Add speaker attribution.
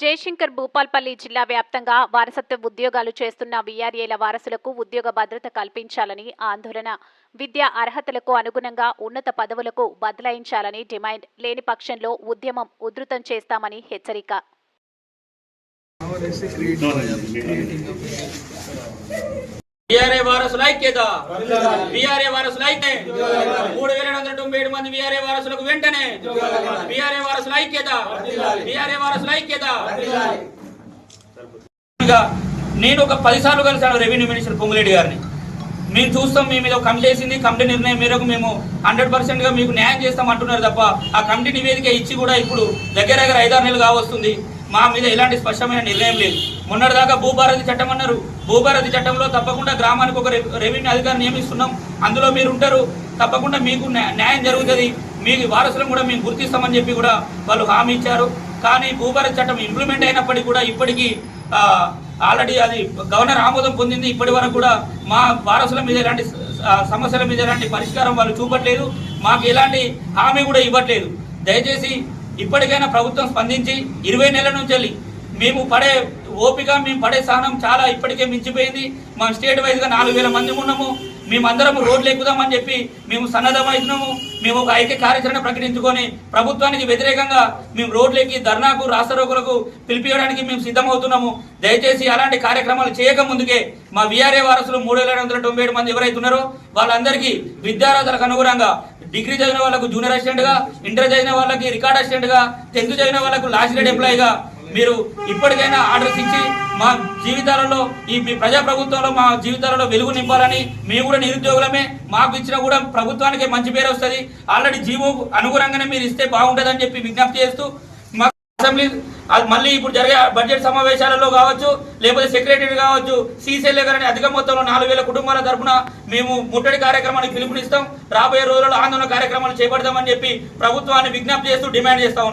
Speaker 1: జయశంకర్ భూపాల్పల్లి జిల్లా వ్యాప్తంగా వారసత్వ ఉద్యోగాలు చేస్తున్న వీఆర్ఏల వారసులకు ఉద్యోగ భద్రత కల్పించాలని ఆందోళన. విద్యా అర్హతలకు అనుగుణంగా ఉన్నత పదవులకు బదలాయించాలని డిమాండ్ లేని పక్షంలో ఉద్యమం ఉధృతం చేస్తామని హెచ్చరిక.
Speaker 2: బీఆర్ఏ వారసుల ఐక్యత. బీఆర్ఏ వారసుల ఐక్యత మూడు వేల వందల తొంభై ఏడు మంది బీఆర్ఏ వారసులకు వెంటనే బీఆర్ఏ వారసుల ఐక్యత. బీఆర్ఏ వారసుల ఐక్యత. నేను ఒక పది సార్లు కలిసాను రెవెన్యూ మినిస్టర్ పొంగులేటి గారిని. మేము చూస్తాం మీ మీద కమిటీ వేసింది. కమిటీ నిర్ణయం మేరకు మేము హండ్రెడ్ పర్సెంట్గా మీకు న్యాయం చేస్తాం అంటున్నారు తప్ప ఆ కమిటీ నివేదిక ఇచ్చి కూడా ఇప్పుడు దగ్గర దగ్గర ఐదారు నెలలు కావస్తుంది. మా మీద ఎలాంటి స్పష్టమైన నిర్ణయం లేదు. మొన్నటిదాకా భూభారతి చట్టం అన్నారు. భూభారతి చట్టంలో తప్పకుండా గ్రామానికి ఒక రె- రెవెన్యూ అధికారిని నియమిస్తున్నాం. అందులో మీరు ఉంటారు తప్పకుండా మీకు న్యాయం జరుగుతుంది. మీ వారసులను కూడా మేము గుర్తిస్తామని చెప్పి కూడా వాళ్ళు హామీ ఇచ్చారు. కానీ భూభారతి చట్టం ఇంప్లిమెంట్ అయినప్పటికీ కూడా ఇప్పటికీ ఆల్రెడీ అది గవర్నర్ ఆమోదం పొందింది. ఇప్పటి వరకు కూడా మా వారసుల మీద ఎలాంటి సమస్యల మీద ఎలాంటి పరిష్కారం వాళ్ళు చూపట్లేదు. మాకు ఎలాంటి హామీ కూడా ఇవ్వట్లేదు. దయచేసి ఇప్పటికైనా ప్రభుత్వం స్పందించి ఇరవై నెలల నుంచి వెళ్ళి మేము పడే ఓపిక మేము పడే సహనం చాలా ఇప్పటికే మించిపోయింది. మా స్టేట్ వైజ్గా నాలుగు వేల మంది ఉన్నాము. మేమందరం రోడ్లు ఎక్కుదామని చెప్పి మేము సన్నద్ధమవుతున్నాము. మేము ఒక ఐక్య కార్యాచరణ ప్రకటించుకొని ప్రభుత్వానికి వ్యతిరేకంగా మేము రోడ్లు ఎక్కి ధర్నాకు రాస్తారోకులకు పిలిపించడానికి మేము సిద్ధమవుతున్నాము. దయచేసి అలాంటి కార్యక్రమాలు చేయక ముందుకే మా విఆర్ఏ వారసులు మూడు వేల వందల తొంభై ఏడు మంది ఎవరైతే ఉన్నారో వాళ్ళందరికీ విద్యార్హతలకు అనుగుణంగా డిగ్రీ చదివిన వాళ్ళకు జూనియర్ అసిస్టెంట్గా ఇంటర్ చదివిన వాళ్ళకి రికార్డ్ అసిస్టెంట్గా టెన్త్ చదివిన వాళ్ళకు లాస్ట్ గ్రేడ్ ఎంప్లాయీగా మీరు ఇప్పటికైనా ఆర్డర్స్ ఇచ్చి మా జీవితాలలో ఈ మీ ప్రజా ప్రభుత్వంలో మా జీవితాలలో వెలుగు నింపాలని మేము కూడా నిరుద్యోగులమే. మాకు ఇచ్చిన కూడా ప్రభుత్వానికి మంచి పేరు వస్తుంది. ఆల్రెడీ జీవో అనుగుణంగానే మీరు ఇస్తే బాగుంటుందని చెప్పి విజ్ఞప్తి చేస్తూ మా అసెంబ్లీ అది మళ్ళీ ఇప్పుడు జరిగే బడ్జెట్ సమావేశాలలో కావచ్చు లేకపోతే సెక్రటరీ కావచ్చు సీసీఎల్ గారిని అధిక మొత్తంలో నాలుగు వేల కుటుంబాల తరఫున మేము ముట్టడి కార్యక్రమానికి పిలుపునిస్తాం. రాబోయే రోజుల్లో ఆందోళన కార్యక్రమాలు చేపడతామని చెప్పి ప్రభుత్వాన్ని విజ్ఞప్తి చేస్తూ డిమాండ్ చేస్తాం